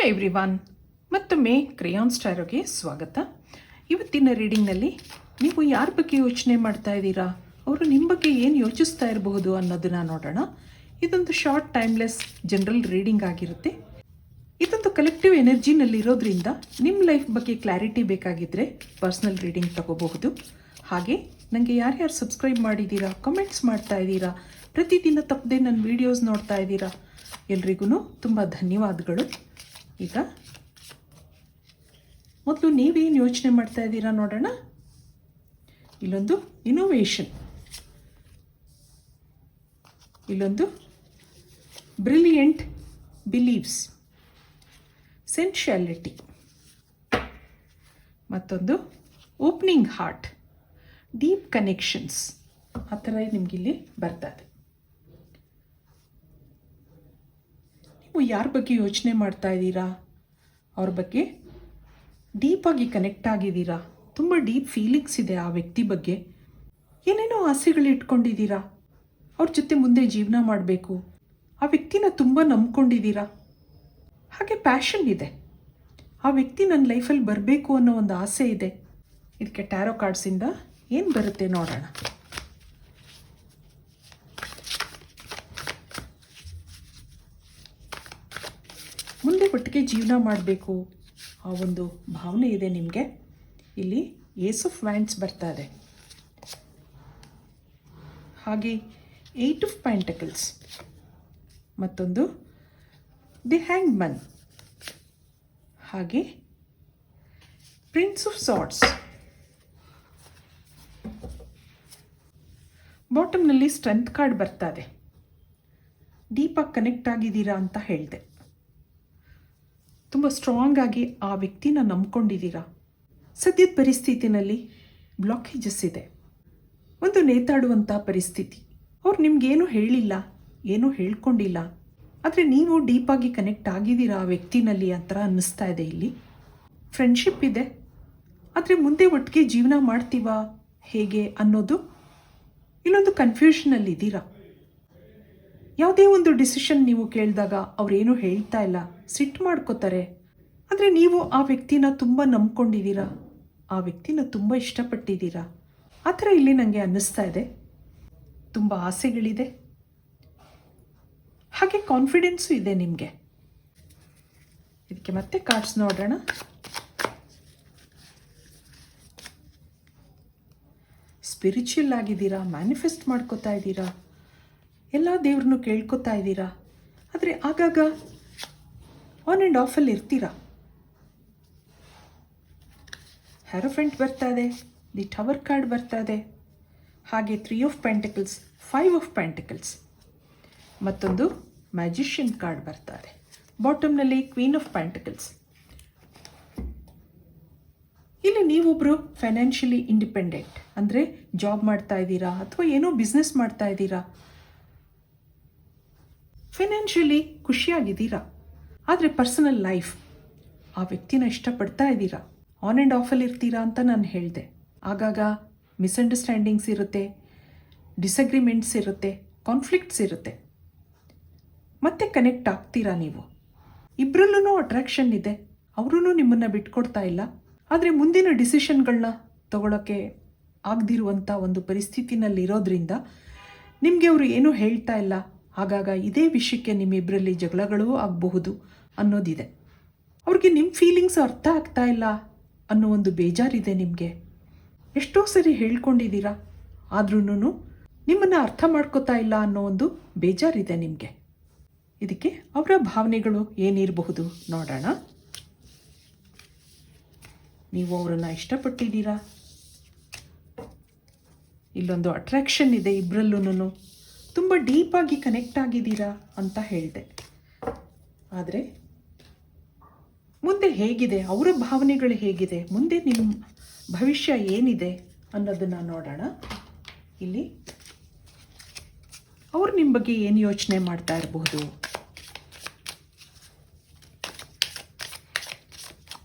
Hello everyone ಮತ್ತೊಮ್ಮೆ ಕ್ರಿಯಾನ್ ಸ್ಟಾರೋಗೆ ಸ್ವಾಗತ. ಇವತ್ತಿನ ರೀಡಿಂಗ್ನಲ್ಲಿ ನೀವು ಯಾರ ಬಗ್ಗೆ ಯೋಚನೆ ಮಾಡ್ತಾ ಇದ್ದೀರಾ? ಅವರು ನಿಮ್ಮ ಬಗ್ಗೆ ಏನು ಯೋಚಿಸ್ತಾ ಇರಬಹುದು ಅನ್ನೋದನ್ನ ನೋಡೋಣ. ಇದೊಂದು ಶಾರ್ಟ್ ಟೈಮ್ಲೆಸ್ ಜನರಲ್ ರೀಡಿಂಗ್ ಆಗಿರುತ್ತೆ. ಇದೊಂದು ಕಲೆಕ್ಟಿವ್ ಎನರ್ಜಿನಲ್ಲಿರೋದ್ರಿಂದ ನಿಮ್ಮ ಲೈಫ್ ಬಗ್ಗೆ ಕ್ಲಾರಿಟಿ ಬೇಕಾಗಿದ್ದರೆ ಪರ್ಸ್ನಲ್ ರೀಡಿಂಗ್ ತಗೋಬಹುದು. ಹಾಗೆ ನನಗೆ ಯಾರ್ಯಾರು ಸಬ್ಸ್ಕ್ರೈಬ್ ಮಾಡಿದ್ದೀರಾ ಕಮೆಂಟ್ಸ್ ಮಾಡ್ತಾ ಇದ್ದೀರಾ, ಪ್ರತಿದಿನ ತಪ್ಪದೆ ನನ್ನ ವೀಡಿಯೋಸ್ ನೋಡ್ತಾ ಇದ್ದೀರಾ ಎಲ್ರಿಗೂ ತುಂಬ ಧನ್ಯವಾದಗಳು. ಈಗ ಮೊದಲು ನೀವೇನು ಯೋಚನೆ ಮಾಡ್ತಾ ಇದ್ದೀರಾ ನೋಡೋಣ. ಇಲ್ಲೊಂದು ಇನೋವೇಷನ್ ಇಲ್ಲೊಂದು ಬ್ರಿಲಿಯಂಟ್ ಬಿಲೀವ್ಸ್ ಸೆನ್ಶಾಲಿಟಿ ಮತ್ತೊಂದು ಓಪನಿಂಗ್ ಹಾರ್ಟ್ ಡೀಪ್ ಕನೆಕ್ಷನ್ಸ್ ಆ ಥರ ನಿಮಗಿಲ್ಲಿ ಬರ್ತದೆ ನೀವು ಯಾರ ಬಗ್ಗೆ ಯೋಚನೆ ಮಾಡ್ತಾ ಇದ್ದೀರಾ? ಅವ್ರ ಬಗ್ಗೆ ಡೀಪಾಗಿ ಕನೆಕ್ಟ್ ಆಗಿದ್ದೀರಾ? ತುಂಬ ಡೀಪ್ ಫೀಲಿಂಗ್ಸ್ ಇದೆ ಆ ವ್ಯಕ್ತಿ ಬಗ್ಗೆ. ಏನೇನೋ ಆಸೆಗಳು ಇಟ್ಕೊಂಡಿದ್ದೀರಾ? ಅವ್ರ ಜೊತೆ ಮುಂದೆ ಜೀವನ ಮಾಡಬೇಕು. ಆ ವ್ಯಕ್ತಿನ ತುಂಬ ನಂಬ್ಕೊಂಡಿದ್ದೀರಾ? ಹಾಗೆ ಪ್ಯಾಷನ್ ಇದೆ. ಆ ವ್ಯಕ್ತಿ ನನ್ನ ಲೈಫಲ್ಲಿ ಬರಬೇಕು ಅನ್ನೋ ಒಂದು ಆಸೆ ಇದೆ. ಇದಕ್ಕೆ ಟ್ಯಾರೋ ಕಾರ್ಡ್ಸಿಂದ ಏನು ಬರುತ್ತೆ ನೋಡೋಣ. ಮುಂದೆ ಒಟ್ಟಿಗೆ ಜೀವನ ಮಾಡಬೇಕು. ಆ ಒಂದು ಭಾವನೆ ಇದೆ ನಿಮಗೆ. ಇಲ್ಲಿ ಏಸ್ ಆಫ್ ಬರ್ತಾ ಇದೆ ಹಾಗೆ ಏಯ್ಟ್ ಆಫ್ ಪ್ಯಾಂಟಕಲ್ಸ್ ಮತ್ತೊಂದು, ದಿ ಹ್ಯಾಂಗ್ ಮನ್ ಹಾಗೆ ಪ್ರಿನ್ಸ್ ಆಫ್ ಸಾಟ್ಸ್ ಬಾಟಮ್ನಲ್ಲಿ ಸ್ಟ್ರೆಂತ್ ಕಾರ್ಡ್ ಬರ್ತಾ ಇದೆ ಡೀಪಾಗಿ ಕನೆಕ್ಟ್ ಆಗಿದ್ದೀರಾ ಅಂತ ಹೇಳಿದೆ. ತುಂಬ ಸ್ಟ್ರಾಂಗ್ ಆಗಿ ಆ ವ್ಯಕ್ತಿನ ನಂಬ್ಕೊಂಡಿದ್ದೀರಾ? ಸದ್ಯದ ಪರಿಸ್ಥಿತಿನಲ್ಲಿ ಬ್ಲಾಕೇಜಸ್ ಇದೆ. ಒಂದು ನೇತಾಡುವಂಥ ಪರಿಸ್ಥಿತಿ. ಅವ್ರು ನಿಮಗೇನು ಹೇಳಿಲ್ಲ, ಏನೂ ಹೇಳ್ಕೊಂಡಿಲ್ಲ, ಆದರೆ ನೀವು ಡೀಪಾಗಿ ಕನೆಕ್ಟ್ ಆಗಿದ್ದೀರಾ ಆ ವ್ಯಕ್ತಿನಲ್ಲಿ ಆ ಥರ ಅನ್ನಿಸ್ತಾ ಇದೆ ಇಲ್ಲಿ. ಫ್ರೆಂಡ್ಶಿಪ್ ಇದೆ. ಆದರೆ ಮುಂದೆ ಒಟ್ಟಿಗೆ ಜೀವನ ಮಾಡ್ತೀವಾ, ಹೇಗೆ ಅನ್ನೋದು ಇನ್ನೊಂದು ಕನ್ಫ್ಯೂಷನಲ್ಲಿದ್ದೀರಾ ಯಾವುದೇ ಒಂದು ಡಿಸಿಷನ್ ನೀವು ಕೇಳಿದಾಗ ಅವರೇನು ಹೇಳ್ತಾ ಇಲ್ಲ ಸಿಟ್ಟು ಮಾಡ್ಕೋತಾರೆ. ಆದರೆ ನೀವು ಆ ವ್ಯಕ್ತಿನ ತುಂಬ ನಂಬ್ಕೊಂಡಿದ್ದೀರಾ? ಆ ವ್ಯಕ್ತಿನ ತುಂಬ ಇಷ್ಟಪಟ್ಟಿದ್ದೀರಾ? ಆ ಥರ ಇಲ್ಲಿ ನನಗೆ ಅನ್ನಿಸ್ತಾ ಇದೆ. ತುಂಬ ಆಸೆಗಳಿದೆ. ಹಾಗೆ ಕಾನ್ಫಿಡೆನ್ಸು ಇದೆ ನಿಮಗೆ. ಇದಕ್ಕೆ ಮತ್ತೆ ಕಾರ್ಡ್ಸ್ ನೋಡೋಣ. ಸ್ಪಿರಿಚುವಲ್ ಆಗಿದ್ದೀರಾ? ಮ್ಯಾನಿಫೆಸ್ಟ್ ಮಾಡ್ಕೋತಾ ಇದ್ದೀರಾ? ಎಲ್ಲ ದೇವ್ರನ್ನೂ ಕೇಳ್ಕೊತಾ ಇದ್ದೀರಾ? ಆದರೆ ಆಗಾಗ ಆನ್ ಆ್ಯಂಡ್ ಆಫಲ್ಲಿ ಇರ್ತೀರಾ? ಹ್ಯಾರೋಫೆಂಟ್ ಬರ್ತಾ ಇದೆ ದಿ ಟವರ್ ಕಾರ್ಡ್ ಬರ್ತಾ ಇದೆ. ಹಾಗೆ three of pentacles five of pentacles ಮತ್ತೊಂದು ಮ್ಯಾಜಿಷಿಯನ್ ಕಾರ್ಡ್ ಬರ್ತಾ ಇದೆ. ಬಾಟಮ್ನಲ್ಲಿ ಕ್ವೀನ್ ಆಫ್ ಪ್ಯಾಂಟಿಕಲ್ಸ್ ಇಲ್ಲಿ ನೀವೊಬ್ಬರು ಫೈನಾನ್ಷಿಯಲಿ ಇಂಡಿಪೆಂಡೆಂಟ್ ಅಂದರೆ ಜಾಬ್ ಮಾಡ್ತಾ ಇದ್ದೀರಾ, ಅಥವಾ ಏನೋ ಬಿಸ್ನೆಸ್ ಮಾಡ್ತಾ ಇದ್ದೀರಾ? ಫೈನಾನ್ಷಿಯಲಿ ಖುಷಿಯಾಗಿದ್ದೀರಾ? ಆದರೆ ಪರ್ಸನಲ್ ಲೈಫ್ ಆ ವ್ಯಕ್ತಿನ ಇಷ್ಟಪಡ್ತಾ ಇದ್ದೀರಾ? ಆನ್ ಆ್ಯಂಡ್ ಆಫಲ್ಲಿ ಇರ್ತೀರಾ ಅಂತ ನಾನು ಹೇಳಿದೆ. ಆಗಾಗ ಮಿಸ್ಅಂಡರ್ಸ್ಟ್ಯಾಂಡಿಂಗ್ಸ್ ಇರುತ್ತೆ ಡಿಸಗ್ರಿಮೆಂಟ್ಸ್ ಇರುತ್ತೆ ಕಾನ್ಫ್ಲಿಕ್ಟ್ಸ್ ಇರುತ್ತೆ. ಮತ್ತೆ ಕನೆಕ್ಟ್ ಆಗ್ತೀರಾ ನೀವು? ಇಬ್ಬರಲ್ಲೂ ಅಟ್ರಾಕ್ಷನ್ ಇದೆ ಅವರೂ ನಿಮ್ಮನ್ನು ಬಿಟ್ಕೊಡ್ತಾ ಇಲ್ಲ. ಆದರೆ ಮುಂದಿನ ಡಿಸಿಷನ್ಗಳನ್ನ ತಗೊಳ್ಳೋಕ್ಕೆ ಆಗದಿರುವಂಥ ಒಂದು ಪರಿಸ್ಥಿತಿನಲ್ಲಿರೋದ್ರಿಂದ ನಿಮಗೆ ಅವರು ಏನೂ ಹೇಳ್ತಾ ಇಲ್ಲ. ಆಗಾಗ ಇದೇ ವಿಷಯಕ್ಕೆ ನಿಮ್ಮಿಬ್ಬರಲ್ಲಿ ಜಗಳಗಳೂ ಆಗಬಹುದು. ಅನ್ನೋದಿದೆ. ಅವ್ರಿಗೆ ನಿಮ್ಮ ಫೀಲಿಂಗ್ಸ್ ಅರ್ಥ ಆಗ್ತಾ ಇಲ್ಲ ಅನ್ನೋ ಒಂದು ಬೇಜಾರಿದೆ ನಿಮಗೆ. ಎಷ್ಟೋ ಸರಿ ಹೇಳ್ಕೊಂಡಿದ್ದೀರಾ ಆದ್ರೂ ನಿಮ್ಮನ್ನು ಅರ್ಥ ಮಾಡ್ಕೋತಾ ಇಲ್ಲ ಅನ್ನೋ ಒಂದು ಬೇಜಾರಿದೆ ನಿಮಗೆ. ಇದಕ್ಕೆ ಅವರ ಭಾವನೆಗಳು ಏನಿರಬಹುದು ನೋಡೋಣ. ನೀವು ಅವರನ್ನು ಇಷ್ಟಪಟ್ಟಿದ್ದೀರಾ? ಇಲ್ಲೊಂದು ಅಟ್ರಾಕ್ಷನ್ ಇದೆ ಇಬ್ಬರಲ್ಲೂ ತುಂಬ ಡೀಪಾಗಿ ಕನೆಕ್ಟ್ ಆಗಿದ್ದೀರಾ ಅಂತ ಹೇಳಿದೆ. ಆದರೆ ಮುಂದೆ ಹೇಗಿದೆ? ಅವರ ಭಾವನೆಗಳು ಹೇಗಿದೆ? ಮುಂದೆ ನಿಮ್ಮ ಭವಿಷ್ಯ ಏನಿದೆ ಅನ್ನೋದನ್ನು ನೋಡೋಣ. ಇಲ್ಲಿ ಅವರು ನಿಮ್ಮ ಬಗ್ಗೆ ಏನು ಯೋಚನೆ ಮಾಡ್ತಾ ಇರಬಹುದು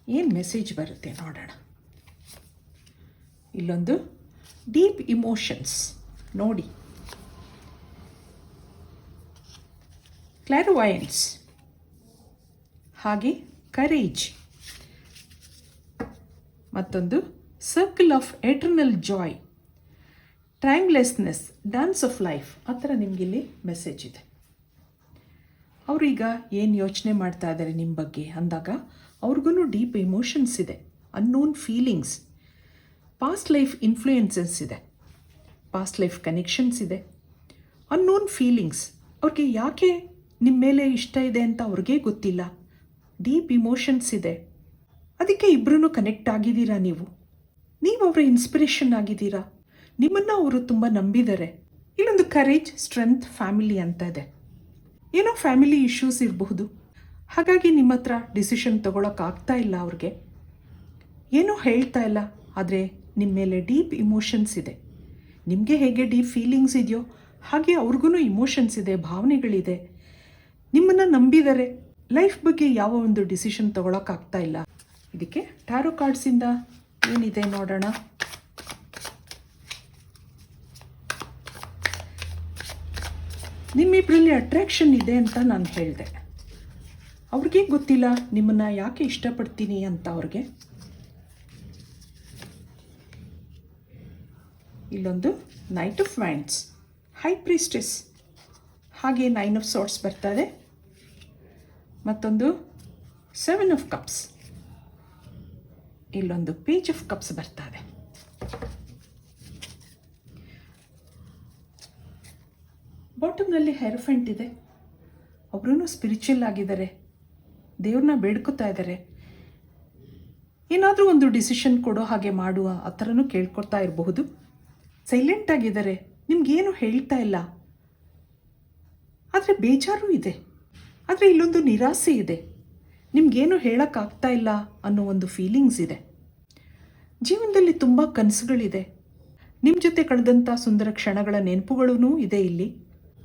ಏನು ಮೆಸೇಜ್ ಬರುತ್ತೆ ನೋಡೋಣ. ಇಲ್ಲೊಂದು ಡೀಪ್ ಇಮೋಷನ್ಸ್ ನೋಡಿ. ಕ್ಲಾರಿವಯನ್ಸ್ ಹಾಗೆ ಕರೇಜ್ ಮತ್ತೊಂದು ಸರ್ಕಲ್ ಆಫ್ ಎಟರ್ನಲ್ ಜಾಯ್ ಟ್ರ್ಯಾಂಗ್ಲೆಸ್ನೆಸ್ ಡ್ಯಾನ್ಸ್ ಆಫ್ ಲೈಫ್ ಆ ಥರ ನಿಮಗಿಲ್ಲಿ ಮೆಸೇಜ್ ಇದೆ. ಅವರೀಗ ಏನು ಯೋಚನೆ ಮಾಡ್ತಾ ಇದ್ದಾರೆ ನಿಮ್ಮ ಬಗ್ಗೆ ಅಂದಾಗ ಅವ್ರಿಗೂ ಡೀಪ್ ಎಮೋಷನ್ಸ್ ಇದೆ unknown feelings past life influences ಇದೆ. ಪಾಸ್ಟ್ ಲೈಫ್ ಕನೆಕ್ಷನ್ಸ್ ಇದೆ. ಅನ್ನೋನ್ ಫೀಲಿಂಗ್ಸ್ ಅವ್ರಿಗೆ ಯಾಕೆ ನಿಮ್ಮ ಮೇಲೆ ಇಷ್ಟ ಇದೆ ಅಂತ ಅವ್ರಿಗೇ ಗೊತ್ತಿಲ್ಲ? ಡೀಪ್ ಇಮೋಷನ್ಸ್ ಇದೆ. ಅದಕ್ಕೆ ಇಬ್ಬರೂ ಕನೆಕ್ಟ್ ಆಗಿದ್ದೀರಾ ನೀವು? ನೀವು ಅವರ ಇನ್ಸ್ಪಿರೇಷನ್ ಆಗಿದ್ದೀರಾ? ನಿಮ್ಮನ್ನು ಅವರು ತುಂಬ ನಂಬಿದ್ದಾರೆ. ಇಲ್ಲೊಂದು ಕರೇಜ್ ಸ್ಟ್ರೆಂತ್ ಫ್ಯಾಮಿಲಿ ಅಂತ ಇದೆ. ಏನೋ ಫ್ಯಾಮಿಲಿ ಇಶ್ಯೂಸ್ ಇರಬಹುದು. ಹಾಗಾಗಿ ನಿಮ್ಮ ಹತ್ರ ಡಿಸಿಷನ್ ಆಗ್ತಾ ಇಲ್ಲ ಅವ್ರಿಗೆ. ಏನೋ ಹೇಳ್ತಾ ಇಲ್ಲ, ಆದರೆ ನಿಮ್ಮ ಮೇಲೆ ಡೀಪ್ ಇಮೋಷನ್ಸ್ ಇದೆ. ನಿಮಗೆ ಹೇಗೆ ಡೀಪ್ ಫೀಲಿಂಗ್ಸ್ ಇದೆಯೋ ಹಾಗೆ ಅವ್ರಿಗೂ ಇಮೋಷನ್ಸ್ ಇದೆ, ಭಾವನೆಗಳಿದೆ. ನಿಮ್ಮನ್ನು ನಂಬಿದ್ದಾರೆ. ಲೈಫ್ ಬಗ್ಗೆ ಯಾವ ಒಂದು ಡಿಸಿಷನ್ ಆಗ್ತಾ ಇಲ್ಲ. ಇದಕ್ಕೆ ಟ್ಯಾರೋ ಕಾರ್ಡ್ಸಿಂದ ಏನಿದೆ ನೋಡೋಣ. ನಿಮ್ಮಿಬ್ಬರಲ್ಲಿ ಅಟ್ರಾಕ್ಷನ್ ಇದೆ ಅಂತ ನಾನು ಹೇಳಿದೆ. ಅವ್ರಿಗೆ ಗೊತ್ತಿಲ್ಲ? ನಿಮ್ಮನ್ನು ಯಾಕೆ ಇಷ್ಟಪಡ್ತೀನಿ ಅಂತ ಅವ್ರಿಗೆ? ಇಲ್ಲೊಂದು knight of wands high priestess ಹಾಗೆ ನೈನ್ ಆಫ್ ಸಾಟ್ಸ್ ಬರ್ತದೆ ಮತ್ತೊಂದು ಸೆವೆನ್ ಆಫ್ ಕಪ್ಸ್ ಇಲ್ಲೊಂದು ಪೇಜ್ ಆಫ್ ಕಪ್ಸ್ ಬರ್ತಾ ಇದೆ ಬಾಟಮ್ನಲ್ಲಿ ಹೆರ್ಫೆಂಟ್ ಇದೆ. ಒಬ್ರು ಸ್ಪಿರಿಚುವಲ್ ಆಗಿದ್ದಾರೆ. ದೇವ್ರನ್ನ ಬೇಡ್ಕೊತಾ ಇದ್ದಾರೆ. ಏನಾದರೂ ಒಂದು ಡಿಸಿಷನ್ ಕೊಡೋ ಹಾಗೆ ಮಾಡುವ, ಆ ಥರನೂ ಕೇಳ್ಕೊಡ್ತಾ ಇರಬಹುದು. ಸೈಲೆಂಟ್ ಆಗಿದ್ದಾರೆ. ನಿಮ್ಗೇನು ಹೇಳ್ತಾ ಇಲ್ಲ. ಆದರೆ ಬೇಜಾರು ಇದೆ. ಆದರೆ ಇಲ್ಲೊಂದು ನಿರಾಸೆ ಇದೆ. ನಿಮಗೇನು ಹೇಳೋಕ್ಕಾಗ್ತಾ ಇಲ್ಲ ಅನ್ನೋ ಒಂದು ಫೀಲಿಂಗ್ಸ್ ಇದೆ. ಜೀವನದಲ್ಲಿ ತುಂಬ ಕನಸುಗಳಿದೆ. ನಿಮ್ಮ ಜೊತೆ ಕಳೆದಂಥ ಸುಂದರ ಕ್ಷಣಗಳ ನೆನಪುಗಳೂ ಇದೆ ಇಲ್ಲಿ.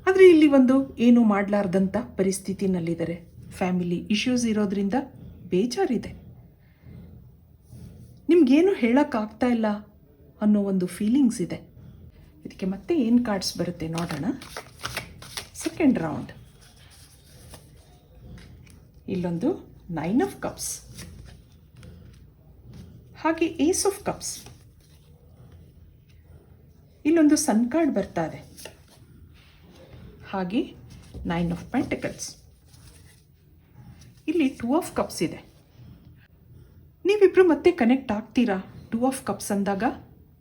ಆದರೆ ಇಲ್ಲಿ ಒಂದು ಏನು ಮಾಡಲಾರ್ದಂಥ ಪರಿಸ್ಥಿತಿನಲ್ಲಿದ್ದಾರೆ. ಫ್ಯಾಮಿಲಿ ಇಶ್ಯೂಸ್ ಇರೋದ್ರಿಂದ ಬೇಜಾರಿದೆ. ನಿಮಗೇನು ಹೇಳೋಕ್ಕಾಗ್ತಾ ಇಲ್ಲ ಅನ್ನೋ ಒಂದು ಫೀಲಿಂಗ್ಸ್ ಇದೆ. ಇದಕ್ಕೆ ಮತ್ತೆ ಏನು ಕಾರ್ಡ್ಸ್ ಬರುತ್ತೆ ನೋಡೋಣ. ಸೆಕೆಂಡ್ ರೌಂಡ್ ಇಲ್ಲೊಂದು ನೈನ್ ಆಫ್ ಕಪ್ಸ್ ಹಾಗೆ ಏಸ್ ಆಫ್ ಕಪ್ಸ್ ಇಲ್ಲೊಂದು ಸನ್ ಕಾರ್ಡ್ ಬರ್ತಾ ಇದೆ ಹಾಗೆ ನೈನ್ ಆಫ್ ಪೆಂಟಿಕಲ್ಸ್ ಇಲ್ಲಿ ಟೂ ಆಫ್ ಕಪ್ಸ್ ಇದೆ. ನೀವಿಬ್ರು ಮತ್ತೆ ಕನೆಕ್ಟ್ ಆಗ್ತೀರಾ? ಟೂ ಆಫ್ ಕಪ್ಸ್ ಅಂದಾಗ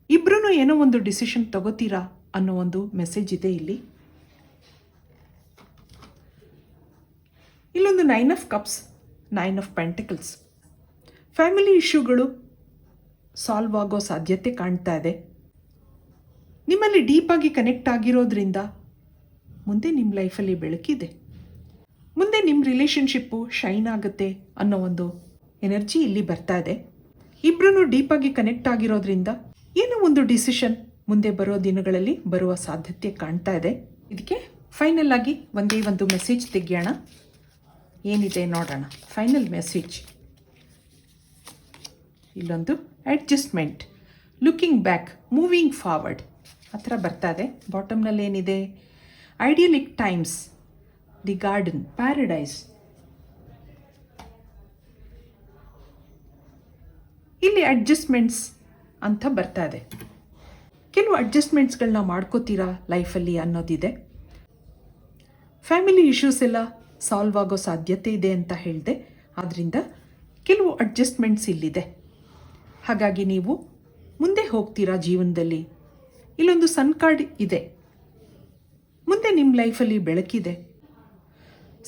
ಇಬ್ರು ಏನೋ ಒಂದು ಡಿಸಿಷನ್ ತಗೋತೀರಾ ಅನ್ನೋ ಒಂದು ಮೆಸೇಜ್ ಇದೆ ಇಲ್ಲಿ. ಇಲ್ಲೊಂದು nine of cups nine of pentacles family ಇಶ್ಯೂಗಳು solve ಆಗೋ ಸಾಧ್ಯತೆ ಕಾಣ್ತಾ ಇದೆ. ನಿಮ್ಮಲ್ಲಿ ಡೀಪಾಗಿ ಕನೆಕ್ಟ್ ಆಗಿರೋದ್ರಿಂದ ಮುಂದೆ ನಿಮ್ಮ ಲೈಫಲ್ಲಿ ಬೆಳಕಿದೆ ಮುಂದೆ ನಿಮ್ಮ ರಿಲೇಷನ್ಶಿಪ್ಪು ಶೈನ್ ಆಗುತ್ತೆ ಅನ್ನೋ ಒಂದು ಎನರ್ಜಿ ಇಲ್ಲಿ ಬರ್ತಾ ಇದೆ. ಇಬ್ಬರೂ ಡೀಪಾಗಿ ಕನೆಕ್ಟ್ ಆಗಿರೋದ್ರಿಂದ ಏನೋ ಒಂದು ಡಿಸಿಷನ್ ಮುಂದೆ ಬರೋ ದಿನಗಳಲ್ಲಿ ಬರುವ ಸಾಧ್ಯತೆ ಕಾಣ್ತಾ ಇದೆ. ಇದಕ್ಕೆ ಫೈನಲ್ ಆಗಿ ಒಂದೇ ಒಂದು ಮೆಸೇಜ್ ತೆಗಿಯೋಣ. ಏನಿದೆ ನೋಡೋಣ. ಫೈನಲ್ ಮೆಸೇಜ್ ಇಲ್ಲೊಂದು adjustment looking back moving forward ಆ ಥರ ಬರ್ತಾ ಇದೆ. ಬಾಟಮ್ನಲ್ಲಿ ಏನಿದೆ? Idyllic times the garden paradise ಇಲ್ಲಿ ಅಡ್ಜಸ್ಟ್ಮೆಂಟ್ಸ್ ಅಂತ ಬರ್ತಾ ಇದೆ. ಕೆಲವು ಅಡ್ಜಸ್ಟ್ಮೆಂಟ್ಸ್ಗಳನ್ನ ಮಾಡ್ಕೋತೀರಾ ಲೈಫಲ್ಲಿ ಅನ್ನೋದಿದೆ. ಫ್ಯಾಮಿಲಿ ಇಶ್ಯೂಸ್ ಎಲ್ಲ ಸಾಲ್ವ್ ಆಗೋ ಸಾಧ್ಯತೆ ಇದೆ ಅಂತ ಹೇಳಿದೆ. ಆದ್ದರಿಂದ ಕೆಲವು ಅಡ್ಜಸ್ಟ್ಮೆಂಟ್ಸ್ ಇಲ್ಲಿದೆ. ಹಾಗಾಗಿ ನೀವು ಮುಂದೆ ಹೋಗ್ತೀರಾ ಜೀವನದಲ್ಲಿ? ಇಲ್ಲೊಂದು ಸನ್ ಕಾರ್ಡ್ ಇದೆ. ಮುಂದೆ ನಿಮ್ಮ ಲೈಫಲ್ಲಿ ಬೆಳಕಿದೆ.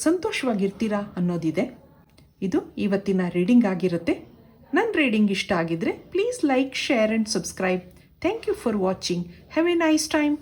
ಸಂತೋಷವಾಗಿರ್ತೀರಾ ಅನ್ನೋದಿದೆ. ಇದು ಇವತ್ತಿನ ರೀಡಿಂಗ್ ಆಗಿರುತ್ತೆ. ನನ್ನ ರೀಡಿಂಗ್ ಇಷ್ಟ ಆಗಿದ್ರೆ please like share and subscribe thank you for watching have a nice time